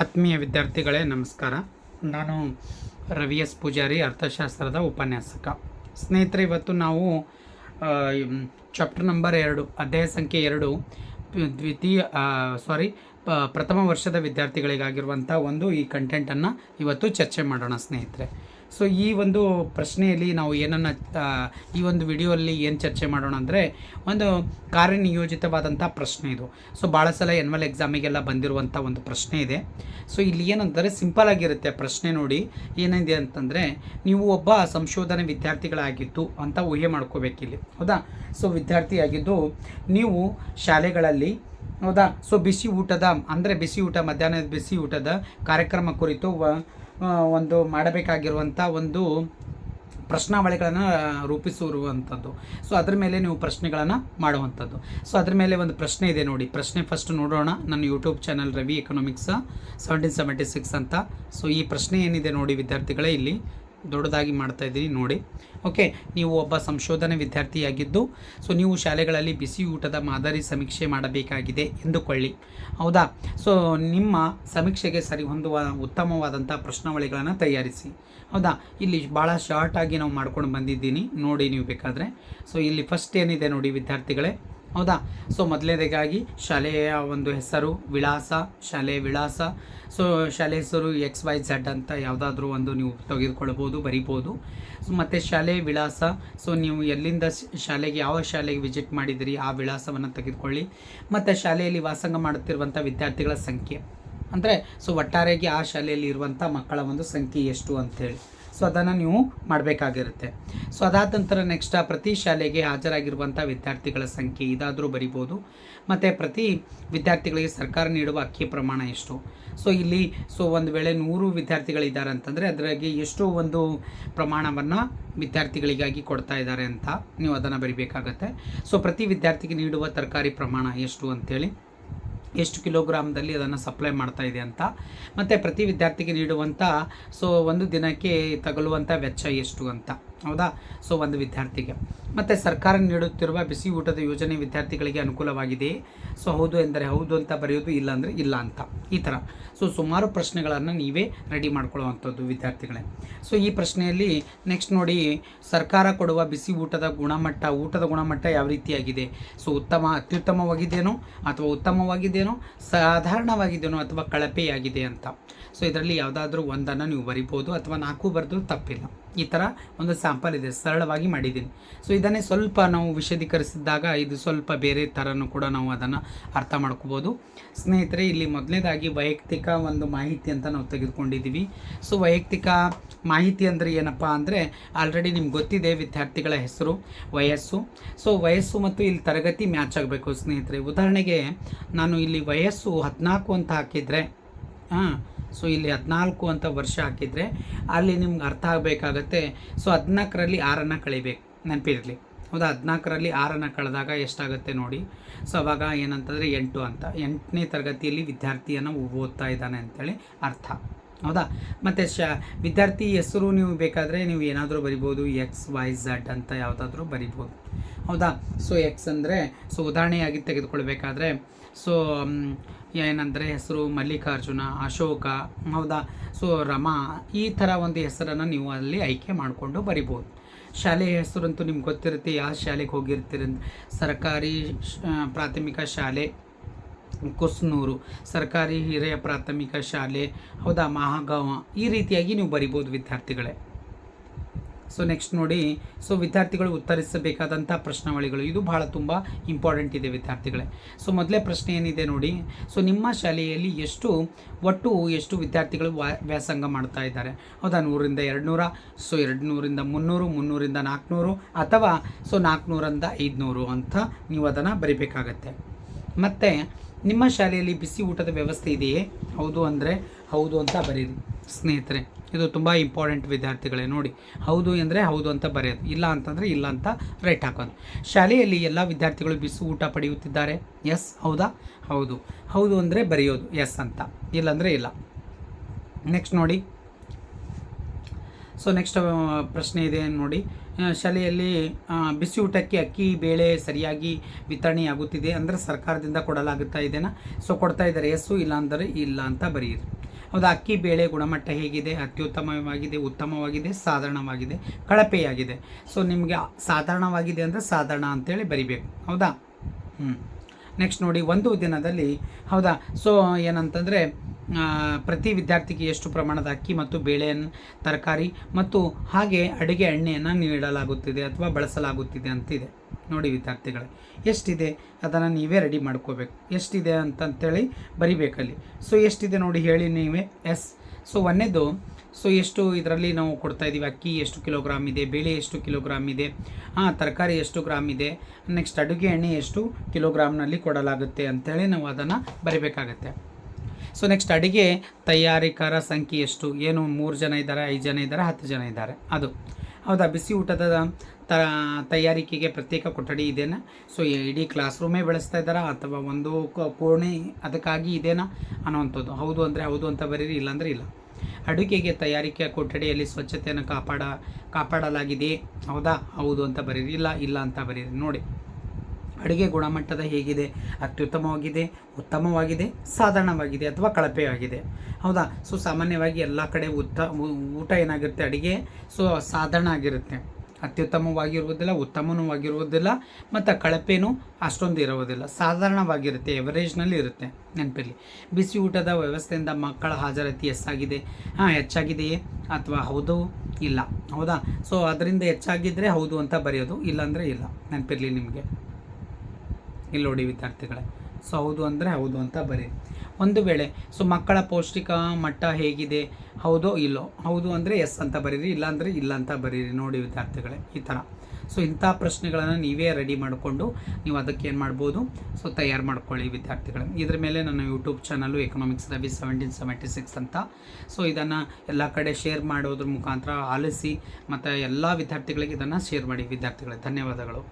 ಆತ್ಮೀಯ ವಿದ್ಯಾರ್ಥಿಗಳೇ, ನಮಸ್ಕಾರ. ನಾನು ರವಿ ಎಸ್. ಪೂಜಾರಿ, ಅರ್ಥಶಾಸ್ತ್ರದ ಉಪನ್ಯಾಸಕ. ಸ್ನೇಹಿತರೆ, ಇವತ್ತು ನಾವು ಚಾಪ್ಟರ್ ನಂಬರ್ ಎರಡು, ಅಧ್ಯಾಯ ಸಂಖ್ಯೆ ಎರಡು ದ್ವಿತೀಯ ಸಾರಿ ಪ್ರಥಮ ವರ್ಷದ ವಿದ್ಯಾರ್ಥಿಗಳಿಗಾಗಿರುವಂಥ ಒಂದು ಈ ಕಂಟೆಂಟನ್ನು ಇವತ್ತು ಚರ್ಚೆ ಮಾಡೋಣ ಸ್ನೇಹಿತರೆ. ಸೊ ಈ ಒಂದು ಪ್ರಶ್ನೆಯಲ್ಲಿ ನಾವು ಏನನ್ನು ಈ ಒಂದು ವಿಡಿಯೋಲ್ಲಿ ಏನು ಚರ್ಚೆ ಮಾಡೋಣ ಅಂದರೆ ಒಂದು ಕಾರ್ಯನಿಯೋಜಿತವಾದಂಥ ಪ್ರಶ್ನೆ ಇದು. ಸೊ ಭಾಳ ಸಲ ಎನ್ವಲ್ ಎಕ್ಸಾಮಿಗೆಲ್ಲ ಬಂದಿರುವಂಥ ಒಂದು ಪ್ರಶ್ನೆ ಇದೆ. ಸೊ ಇಲ್ಲಿ ಏನಂತಾರೆ ಸಿಂಪಲ್ ಆಗಿರುತ್ತೆ ಪ್ರಶ್ನೆ ನೋಡಿ. ಏನಿದೆ ಅಂತಂದರೆ ನೀವು ಒಬ್ಬ ಸಂಶೋಧನೆ ವಿದ್ಯಾರ್ಥಿಗಳಾಗಿದ್ದು ಅಂತ ಊಹೆ ಮಾಡ್ಕೋಬೇಕಿಲ್ಲಿ ಹೌದಾ? ಸೊ ವಿದ್ಯಾರ್ಥಿಯಾಗಿದ್ದು ನೀವು ಶಾಲೆಗಳಲ್ಲಿ, ಹೌದಾ? ಸೊ ಬಿಸಿ ಊಟದ, ಅಂದರೆ ಬಿಸಿ ಊಟ, ಮಧ್ಯಾಹ್ನದ ಬಿಸಿ ಊಟದ ಕಾರ್ಯಕ್ರಮ ಕುರಿತು ಒಂದು ಮಾಡಬೇಕಾಗಿರುವಂಥ ಒಂದು ಪ್ರಶ್ನಾವಳಿಗಳನ್ನು ರೂಪಿಸಿರುವಂಥದ್ದು ಸೊ ಅದ್ರ ಮೇಲೆ ನೀವು ಪ್ರಶ್ನೆಗಳನ್ನು ಮಾಡುವಂಥದ್ದು ಸೊ ಅದ್ರ ಮೇಲೆ ಒಂದು ಪ್ರಶ್ನೆ ಇದೆ ನೋಡಿ. ಪ್ರಶ್ನೆ ಫಸ್ಟ್ ನೋಡೋಣ. ನನ್ನ YouTube channel Ravi economics seventeen seventy six ಅಂತ. ಸೊ ಈ ಪ್ರಶ್ನೆ ಏನಿದೆ ನೋಡಿ ವಿದ್ಯಾರ್ಥಿಗಳೇ ಇಲ್ಲಿ. ದೊಡ್ಡದಾಗಿ ಮಾಡ್ತಾ ಇದ್ದೀನಿ ನೋಡಿ. ಓಕೆ ನೀವು ಒಬ್ಬ ಸಂಶೋಧನೆ ವಿದ್ಯಾರ್ಥಿಯಾಗಿದ್ದು ಸೊ ನೀವು ಶಾಲೆಗಳಲ್ಲಿ ಬಿಸಿ ಊಟದ ಮಾದರಿ ಸಮೀಕ್ಷೆ ಮಾಡಬೇಕಾಗಿದೆ ಎಂದುಕೊಳ್ಳಿ. ಹೌದಾ? ಸೊ ನಿಮ್ಮ ಸಮೀಕ್ಷೆಗೆ ಸರಿಹೊಂದುವ ಉತ್ತಮವಾದಂಥ ಪ್ರಶ್ನಾವಳಿಗಳನ್ನು ತಯಾರಿಸಿ. ಹೌದಾ? ಇಲ್ಲಿ ಭಾಳ ಶಾರ್ಟಾಗಿ ನಾವು ಮಾಡ್ಕೊಂಡು ಬಂದಿದ್ದೀನಿ. ನೋಡಿ ನೀವು ಬೇಕಾದರೆ. ಸೊ ಇಲ್ಲಿ ಫಸ್ಟ್ ಏನಿದೆ ನೋಡಿ ವಿದ್ಯಾರ್ಥಿಗಳೇ. ಹೌದಾ? ಸೊ ಮೊದಲನೇದಾಗಿ ಶಾಲೆಯ ಒಂದು ಹೆಸರು ವಿಳಾಸ ಶಾಲೆಯ ವಿಳಾಸ. ಸೊ ಶಾಲೆ ಹೆಸರು ಎಕ್ಸ್ ವೈ ಝಡ್ ಅಂತ ಯಾವುದಾದ್ರೂ ಒಂದು ನೀವು ತೆಗೆದುಕೊಳ್ಬೋದು, ಬರಿಬೋದು. ಸೊ ಮತ್ತು ಶಾಲೆ ವಿಳಾಸ. ಸೊ ನೀವು ಎಲ್ಲಿಂದ ಶಾಲೆಗೆ ಯಾವ ಶಾಲೆಗೆ ವಿಸಿಟ್ ಮಾಡಿದಿರಿ, ಆ ವಿಳಾಸವನ್ನು ತೆಗೆದುಕೊಳ್ಳಿ. ಮತ್ತು ಶಾಲೆಯಲ್ಲಿ ವಾಸಂಗ ಮಾಡುತ್ತಿರುವಂಥ ವಿದ್ಯಾರ್ಥಿಗಳ ಸಂಖ್ಯೆ. ಅಂದರೆ ಸೊ ಒಟ್ಟಾರೆಯಾಗಿ ಆ ಶಾಲೆಯಲ್ಲಿ ಇರುವಂಥ ಮಕ್ಕಳ ಒಂದು ಸಂಖ್ಯೆ ಎಷ್ಟು ಅಂಥೇಳಿ ಸೊ ಅದನ್ನು ನೀವು ಮಾಡಬೇಕಾಗಿರುತ್ತೆ. ಸೊ ಅದಾದ ನಂತರ ನೆಕ್ಸ್ಟ್ ಪ್ರತಿ ಶಾಲೆಗೆ ಹಾಜರಾಗಿರುವಂಥ ವಿದ್ಯಾರ್ಥಿಗಳ ಸಂಖ್ಯೆ ಇದಾದರೂ ಬರಿಬೋದು. ಮತ್ತು ಪ್ರತಿ ವಿದ್ಯಾರ್ಥಿಗಳಿಗೆ ಸರ್ಕಾರ ನೀಡುವ ಅಕ್ಕಿ ಪ್ರಮಾಣ ಎಷ್ಟು? ಸೊ ಇಲ್ಲಿ, ಸೊ ಒಂದು ವೇಳೆ ನೂರು ವಿದ್ಯಾರ್ಥಿಗಳಿದ್ದಾರೆ ಅಂತಂದರೆ ಅದರಾಗಿ ಎಷ್ಟು ಒಂದು ಪ್ರಮಾಣವನ್ನು ವಿದ್ಯಾರ್ಥಿಗಳಿಗಾಗಿ ಕೊಡ್ತಾ ಇದ್ದಾರೆ ಅಂತ ನೀವು ಅದನ್ನು ಬರಿಬೇಕಾಗತ್ತೆ. ಸೊ ಪ್ರತಿ ವಿದ್ಯಾರ್ಥಿಗೆ ನೀಡುವ ತರಕಾರಿ ಪ್ರಮಾಣ ಎಷ್ಟು ಅಂತೇಳಿ ಎಷ್ಟು ಕಿಲೋಗ್ರಾಮ್ದಲ್ಲಿ ಅದನ್ನು ಸಪ್ಲೈ ಮಾಡ್ತಾ ಇದೆ ಅಂತ. ಮತ್ತು ಪ್ರತಿ ವಿದ್ಯಾರ್ಥಿಗೆ ನೀಡುವಂಥ ಸೊ ಒಂದು ದಿನಕ್ಕೆ ತಗಲುವಂಥ ವೆಚ್ಚ ಎಷ್ಟು ಅಂತ. ಹೌದಾ? ಸೊ, ಒಂದು ವಿದ್ಯಾರ್ಥಿಗೆ. ಮತ್ತು ಸರ್ಕಾರ ನೀಡುತ್ತಿರುವ ಬಿಸಿ ಊಟದ ಯೋಜನೆ ವಿದ್ಯಾರ್ಥಿಗಳಿಗೆ ಅನುಕೂಲವಾಗಿದೆಯೇ ಸೊ, ಹೌದು ಎಂದರೆ ಹೌದು ಅಂತ ಬರೆಯೋದು ಇಲ್ಲ ಅಂದರೆ ಇಲ್ಲ ಅಂತ. ಈ ಥರ. ಸೊ, ಸುಮಾರು ಪ್ರಶ್ನೆಗಳನ್ನು ನೀವೇ ರೆಡಿ ಮಾಡ್ಕೊಳ್ಳುವಂಥದ್ದು ವಿದ್ಯಾರ್ಥಿಗಳೇ. ಸೊ, ಈ ಪ್ರಶ್ನೆಯಲ್ಲಿ ನೆಕ್ಸ್ಟ್ ನೋಡಿ, ಸರ್ಕಾರ ಕೊಡುವ ಬಿಸಿ ಊಟದ ಗುಣಮಟ್ಟ ಊಟದ ಗುಣಮಟ್ಟ ಯಾವ ರೀತಿಯಾಗಿದೆ? ಸೊ, ಉತ್ತಮ ಅತ್ಯುತ್ತಮವಾಗಿದೆಯೋ ಅಥವಾ ಉತ್ತಮವಾಗಿದೆಯೋ ಸಾಧಾರಣವಾಗಿದೆಯೋ ಅಥವಾ ಕಳಪೆಯಾಗಿದೆ ಅಂತ. ಸೊ ಇದರಲ್ಲಿ ಯಾವುದಾದ್ರೂ ಒಂದನ್ನು ನೀವು ಬರಿಬೋದು ಅಥವಾ ನಾಲ್ಕು ಬರೆದು ತಪ್ಪಿಲ್ಲ. ಈ ಥರ ಒಂದು ಸ್ಯಾಂಪಲ್ ಇದೆ, ಸರಳವಾಗಿ ಮಾಡಿದ್ದೀನಿ. ಸೊ ಇದನ್ನೇ ಸ್ವಲ್ಪ ನಾವು ವಿಶದೀಕರಿಸಿದಾಗ ಇದು ಸ್ವಲ್ಪ ಬೇರೆ ಥರನೂ ಕೂಡ ನಾವು ಅದನ್ನು ಅರ್ಥ ಮಾಡ್ಕೋಬೋದು. ಸ್ನೇಹಿತರೆ, ಇಲ್ಲಿ ಮೊದಲನೇದಾಗಿ ವೈಯಕ್ತಿಕ ಒಂದು ಮಾಹಿತಿ ಅಂತ ನಾವು ತೆಗೆದುಕೊಂಡಿದ್ದೀವಿ. ಸೊ ವೈಯಕ್ತಿಕ ಮಾಹಿತಿ ಅಂದರೆ ಏನಪ್ಪ ಅಂದರೆ ಆಲ್ರೆಡಿ ನಿಮ್ಗೆ ಗೊತ್ತಿದೆ ವಿದ್ಯಾರ್ಥಿಗಳ ಹೆಸರು, ವಯಸ್ಸು. ಸೊ ವಯಸ್ಸು ಮತ್ತು ಇಲ್ಲಿ ತರಗತಿ ಮ್ಯಾಚ್ ಆಗಬೇಕು ಸ್ನೇಹಿತರೆ. ಉದಾಹರಣೆಗೆ, ನಾನು ಇಲ್ಲಿ ವಯಸ್ಸು ಹದಿನಾಲ್ಕು ಅಂತ ಹಾಕಿದರೆ, ಹಾಂ ಸೊ ಇಲ್ಲಿ ಹದಿನಾಲ್ಕು ಅಂತ ವರ್ಷ ಹಾಕಿದರೆ ಅಲ್ಲಿ ನಿಮ್ಗೆ ಅರ್ಥ ಆಗಬೇಕಾಗತ್ತೆ. ಸೊ ಹದಿನಾಲ್ಕರಲ್ಲಿ ಆರನ್ನು ಕಳಿಬೇಕು. ನೆನಪಿರಲಿ. ಹೌದಾ? ಹದಿನಾಲ್ಕರಲ್ಲಿ ಆರನ್ನು ಕಳೆದಾಗ ಎಷ್ಟಾಗುತ್ತೆ ನೋಡಿ. ಸೊ ಅವಾಗ ಏನಂತಂದರೆ ಎಂಟು ಅಂತ. ಎಂಟನೇ ತರಗತಿಯಲ್ಲಿ ವಿದ್ಯಾರ್ಥಿಯನ್ನು ಓದ್ತಾ ಇದ್ದಾನೆ ಅಂತೇಳಿ ಅರ್ಥ. ಹೌದಾ? ಮತ್ತು ಶ, ವಿದ್ಯಾರ್ಥಿ ಹೆಸರು ನೀವು ಬೇಕಾದರೆ ನೀವು ಏನಾದರೂ ಬರಿಬೋದು. ಎಕ್ಸ್ ವೈ ಝಡ್ ಅಂತ ಯಾವುದಾದ್ರೂ ಬರಿಬೋದು. ಹೌದಾ? ಸೊ ಎಕ್ಸ್ ಅಂದರೆ ಸೊ ಉದಾಹರಣೆಯಾಗಿ ತೆಗೆದುಕೊಳ್ಬೇಕಾದ್ರೆ ಸೊ ಏನಂದರೆ ಹೆಸರು ಮಲ್ಲಿಕಾರ್ಜುನ, ಅಶೋಕ, ಹೌದಾ? ಸೊ ರಮಾ, ಈ ಥರ ಒಂದು ಹೆಸರನ್ನು ನೀವು ಅಲ್ಲಿ ಆಯ್ಕೆ ಮಾಡಿಕೊಂಡು ಬರಿಬೋದು. ಶಾಲೆಯ ಹೆಸರಂತೂ ನಿಮ್ಗೆ ಗೊತ್ತಿರುತ್ತೆ ಯಾವ ಶಾಲೆಗೆ ಹೋಗಿರ್ತೀರಿ ಸರ್ಕಾರಿ ಪ್ರಾಥಮಿಕ ಶಾಲೆ, ಕುಸ್ನೂರು. ಸರ್ಕಾರಿ ಹಿರಿಯ ಪ್ರಾಥಮಿಕ ಶಾಲೆ, ಹೌದಾ? ಮಹಾಗಾಂವ. ಈ ರೀತಿಯಾಗಿ ನೀವು ಬರಿಬೋದು ವಿದ್ಯಾರ್ಥಿಗಳೇ. ಸೊ ನೆಕ್ಸ್ಟ್ ನೋಡಿ. ಸೊ ವಿದ್ಯಾರ್ಥಿಗಳು ಉತ್ತರಿಸಬೇಕಾದಂಥ ಪ್ರಶ್ನಾವಳಿಗಳು. ಇದು ಬಹಳ ತುಂಬ ಇಂಪಾರ್ಟೆಂಟ್ ಇದೆ ವಿದ್ಯಾರ್ಥಿಗಳೇ. ಸೊ ಮೊದಲೇ ಪ್ರಶ್ನೆ ಏನಿದೆ ನೋಡಿ. ಸೊ ನಿಮ್ಮ ಶಾಲೆಯಲ್ಲಿ ಎಷ್ಟು, ಒಟ್ಟು ಎಷ್ಟು ವಿದ್ಯಾರ್ಥಿಗಳು ವ್ಯಾಸಂಗ ಮಾಡ್ತಾ ಇದ್ದಾರೆ? ಹೌದಾ? ನೂರಿಂದ ಎರಡುನೂರ ಸೊ ಎರಡು ನೂರಿಂದ ಮುನ್ನೂರು, ಮುನ್ನೂರಿಂದ ನಾಲ್ಕುನೂರು ಅಥವಾ ಸೊ ನಾಲ್ಕುನೂರಿಂದ ಐದುನೂರು ಅಂತ ನೀವು ಅದನ್ನು ಬರಿಬೇಕಾಗತ್ತೆ. ಮತ್ತು ನಿಮ್ಮ ಶಾಲೆಯಲ್ಲಿ ಬಿಸಿ ಊಟದ ವ್ಯವಸ್ಥೆ ಇದೆಯೇ? ಹೌದು ಅಂದರೆ ಹೌದು ಅಂತ ಬರೆಯಿರಿ. ಸ್ನೇಹಿತರೆ, ಇದು ತುಂಬ ಇಂಪಾರ್ಟೆಂಟ್ ವಿದ್ಯಾರ್ಥಿಗಳೇ ನೋಡಿ. ಹೌದು ಅಂದರೆ ಹೌದು ಅಂತ ಬರೆಯೋದು, ಇಲ್ಲ ಅಂತಂದರೆ ಇಲ್ಲ ಅಂತ ರೈಟ್ ಹಾಕೋದು. ಶಾಲೆಯಲ್ಲಿ ಎಲ್ಲ ವಿದ್ಯಾರ್ಥಿಗಳು ಬಿಸಿ ಊಟ ಪಡೆಯುತ್ತಿದ್ದಾರೆ? ಎಸ್ ಹೌದಾ? ಹೌದು. ಹೌದು ಅಂದರೆ ಬರೆಯೋದು ಎಸ್ ಅಂತ. ಇಲ್ಲಾಂದರೆ ಇಲ್ಲ. ನೆಕ್ಸ್ಟ್ ನೋಡಿ. ಸೊ ನೆಕ್ಸ್ಟ್ ಪ್ರಶ್ನೆ ಇದೆ ನೋಡಿ. ಶಾಲೆಯಲ್ಲಿ ಬಿಸಿ ಊಟಕ್ಕೆ ಅಕ್ಕಿ, ಬೇಳೆ ಸರಿಯಾಗಿ ವಿತರಣೆಯಾಗುತ್ತಿದೆ ಅಂದರೆ ಸರ್ಕಾರದಿಂದ ಕೊಡಲಾಗುತ್ತಾ ಇದೆಯಾ ಸೊ ಕೊಡ್ತಾ ಇದ್ದಾರೆ. ಎಸ್ಸು ಇಲ್ಲ ಅಂದರೆ ಇಲ್ಲ ಅಂತ ಬರೆಯಿರಿ ಹೌದಾ? ಅಕ್ಕಿ, ಬೇಳೆ ಗುಣಮಟ್ಟ ಹೇಗಿದೆ? ಅತ್ಯುತ್ತಮವಾಗಿದೆ, ಉತ್ತಮವಾಗಿದೆ, ಸಾಧಾರಣವಾಗಿದೆ, ಕಳಪೆಯಾಗಿದೆ. ಸೊ ನಿಮಗೆ ಸಾಧಾರಣವಾಗಿದೆ ಅಂದರೆ ಸಾಧಾರಣ ಅಂತೇಳಿ ಬರಿಬೇಕು. ಹೌದಾ? ಹ್ಞೂ ನೆಕ್ಸ್ಟ್ ನೋಡಿ, ಒಂದು ದಿನದಲ್ಲಿ, ಹೌದಾ? ಸೊ ಏನಂತಂದರೆ ಪ್ರತಿ ವಿದ್ಯಾರ್ಥಿಗೆ ಎಷ್ಟು ಪ್ರಮಾಣದ ಅಕ್ಕಿ ಮತ್ತು ಬೇಳೆಯನ್ನು ತರಕಾರಿ ಮತ್ತು ಹಾಗೆ ಅಡುಗೆ ಎಣ್ಣೆಯನ್ನು ನೀಡಲಾಗುತ್ತಿದೆ ಅಥವಾ ಬಳಸಲಾಗುತ್ತಿದೆ ಅಂತಿದೆ. ನೋಡಿ ವಿದ್ಯಾರ್ಥಿಗಳು, ಎಷ್ಟಿದೆ? ಅದನ್ನು ನೀವೇ ರೆಡಿ ಮಾಡ್ಕೋಬೇಕು. ಎಷ್ಟಿದೆ ಅಂತಂತೇಳಿ ಬರಿಬೇಕಲ್ಲಿ. ಸೊ ಎಷ್ಟಿದೆ ನೋಡಿ ಹೇಳಿ ನೀವೇ. ಎಸ್. ಸೊ ಒಂದೇದು ಸೊ ಎಷ್ಟು ಇದರಲ್ಲಿ ನಾವು ಕೊಡ್ತಾ ಇದ್ದೀವಿ ಅಕ್ಕಿ ಎಷ್ಟು ಕಿಲೋಗ್ರಾಮ್ ಇದೆ, ಬೇಳೆ ಎಷ್ಟು ಕಿಲೋಗ್ರಾಮ್ ಇದೆ ಹಾಂ ತರಕಾರಿ ಎಷ್ಟು ಗ್ರಾಮ್ ಇದೆ ನೆಕ್ಸ್ಟ್ ಅಡುಗೆ ಎಣ್ಣೆ ಎಷ್ಟು ಕಿಲೋಗ್ರಾಮ್ನಲ್ಲಿ ಕೊಡಲಾಗುತ್ತೆ ಅಂಥೇಳಿ ನಾವು ಅದನ್ನು ಬರಿಬೇಕಾಗತ್ತೆ. ಸೊ ನೆಕ್ಸ್ಟ್ ಅಡುಗೆ ತಯಾರಿಕರ ಸಂಖ್ಯೆ ಎಷ್ಟು, ಏನು ಮೂರು ಜನ ಇದ್ದಾರೆ, ಐದು ಜನ ಇದ್ದಾರೆ, ಹತ್ತು ಜನ ಇದ್ದಾರೆ, ಅದು. ಹೌದಾ, ಬಿಸಿ ಊಟದ ತ, ತಯಾರಿಕೆಗೆ ಪ್ರತ್ಯೇಕ ಕೊಠಡಿ ಇದೆಯಾ ಸೊ ಇಡೀ ಕ್ಲಾಸ್ ರೂಮೇ ಬೆಳೆಸ್ತಾ ಇದ್ದಾರಾ? ಅಥವಾ ಒಂದು ಕೋಣೆ ಅದಕ್ಕಾಗಿ ಇದೇನಾ ಅನ್ನೋವಂಥದ್ದು. ಹೌದು ಅಂದರೆ ಹೌದು ಅಂತ ಬರೀರಿ, ಇಲ್ಲಾಂದರೆ ಇಲ್ಲ. ಅಡುಗೆಗೆ ತಯಾರಿಕೆಯ ಕೊಠಡಿಯಲ್ಲಿ ಸ್ವಚ್ಛತೆಯನ್ನು ಕಾಪಾಡ, ಕಾಪಾಡಲಾಗಿದೆ. ಹೌದಾ? ಹೌದು ಅಂತ ಬರೀರಿ. ಇಲ್ಲ ಇಲ್ಲ ಅಂತ ಬರೀರಿ. ನೋಡಿ, ಅಡುಗೆ ಗುಣಮಟ್ಟದ ಹೇಗಿದೆ? ಅತ್ಯುತ್ತಮವಾಗಿದೆ, ಉತ್ತಮವಾಗಿದೆ, ಸಾಧಾರಣವಾಗಿದೆ ಅಥವಾ ಕಳಪೆಯಾಗಿದೆ. ಹೌದಾ? ಸೊ, ಸಾಮಾನ್ಯವಾಗಿ ಎಲ್ಲ ಕಡೆ ಉತ್ತ ಊಟ ಏನಾಗಿರುತ್ತೆ? ಅಡುಗೆ, ಸೊ, ಸಾಧಾರಣ ಆಗಿರುತ್ತೆ. ಅತ್ಯುತ್ತಮವಾಗಿರುವುದಿಲ್ಲ, ಉತ್ತಮನೂ ಆಗಿರುವುದಿಲ್ಲ, ಮತ್ತು ಕಳಪೆನೂ ಅಷ್ಟೊಂದು ಇರುವುದಿಲ್ಲ. ಸಾಧಾರಣವಾಗಿರುತ್ತೆ, ಎವರೇಜ್ನಲ್ಲಿ ಇರುತ್ತೆ. ನೆನಪಿರಲಿ. ಬಿಸಿ ಊಟದ ವ್ಯವಸ್ಥೆಯಿಂದ ಮಕ್ಕಳ ಹಾಜರಾತಿ ಎಷ್ಟಾಗಿದೆ ಹಾಂ, ಹೆಚ್ಚಾಗಿದೆಯೇ? ಅಥವಾ ಹೌದು? ಇಲ್ಲ. ಹೌದಾ? ಸೊ ಅದರಿಂದ ಹೆಚ್ಚಾಗಿದ್ದರೆ ಹೌದು ಅಂತ ಬರೆಯೋದು, ಇಲ್ಲಾಂದರೆ ಇಲ್ಲ. ನೆನಪಿರಲಿ ನಿಮಗೆ. ಇಲ್ಲಿ ನೋಡಿ ವಿದ್ಯಾರ್ಥಿಗಳೇ. ಸೊ ಹೌದು ಅಂದರೆ ಹೌದು ಅಂತ ಬರೀ ಒಂದು ವೇಳೆ. ಸೊ ಮಕ್ಕಳ ಪೌಷ್ಟಿಕ ಮಟ್ಟ ಹೇಗಿದೆ? ಹೌದೋ ಇಲ್ಲೋ? ಹೌದು ಅಂದರೆ ಎಸ್ ಅಂತ ಬರೀರಿ, ಇಲ್ಲ ಅಂದರೆ ಇಲ್ಲ ಅಂತ ಬರೀರಿ. ನೋಡಿ ವಿದ್ಯಾರ್ಥಿಗಳೇ, ಈ ಥರ. ಸೊ ಇಂಥ ಪ್ರಶ್ನೆಗಳನ್ನು ನೀವೇ ರೆಡಿ ಮಾಡಿಕೊಂಡು ನೀವು ಅದಕ್ಕೆ ಏನು ಮಾಡ್ಬೋದು? ಸೊ ತಯಾರು ಮಾಡ್ಕೊಳ್ಳಿ ವಿದ್ಯಾರ್ಥಿಗಳೇ. ಇದ್ರ ಮೇಲೆ ನನ್ನ YouTube channel economics Ravi seventeen seventy six ಅಂತ. ಸೊ ಇದನ್ನು ಎಲ್ಲ ಕಡೆ ಶೇರ್ ಮಾಡೋದ್ರ ಮುಖಾಂತರ ಆಲಿಸಿ, ಮತ್ತು ಎಲ್ಲ ವಿದ್ಯಾರ್ಥಿಗಳಿಗೆ ಇದನ್ನು ಶೇರ್ ಮಾಡಿ. ವಿದ್ಯಾರ್ಥಿಗಳೇ, ಧನ್ಯವಾದಗಳು.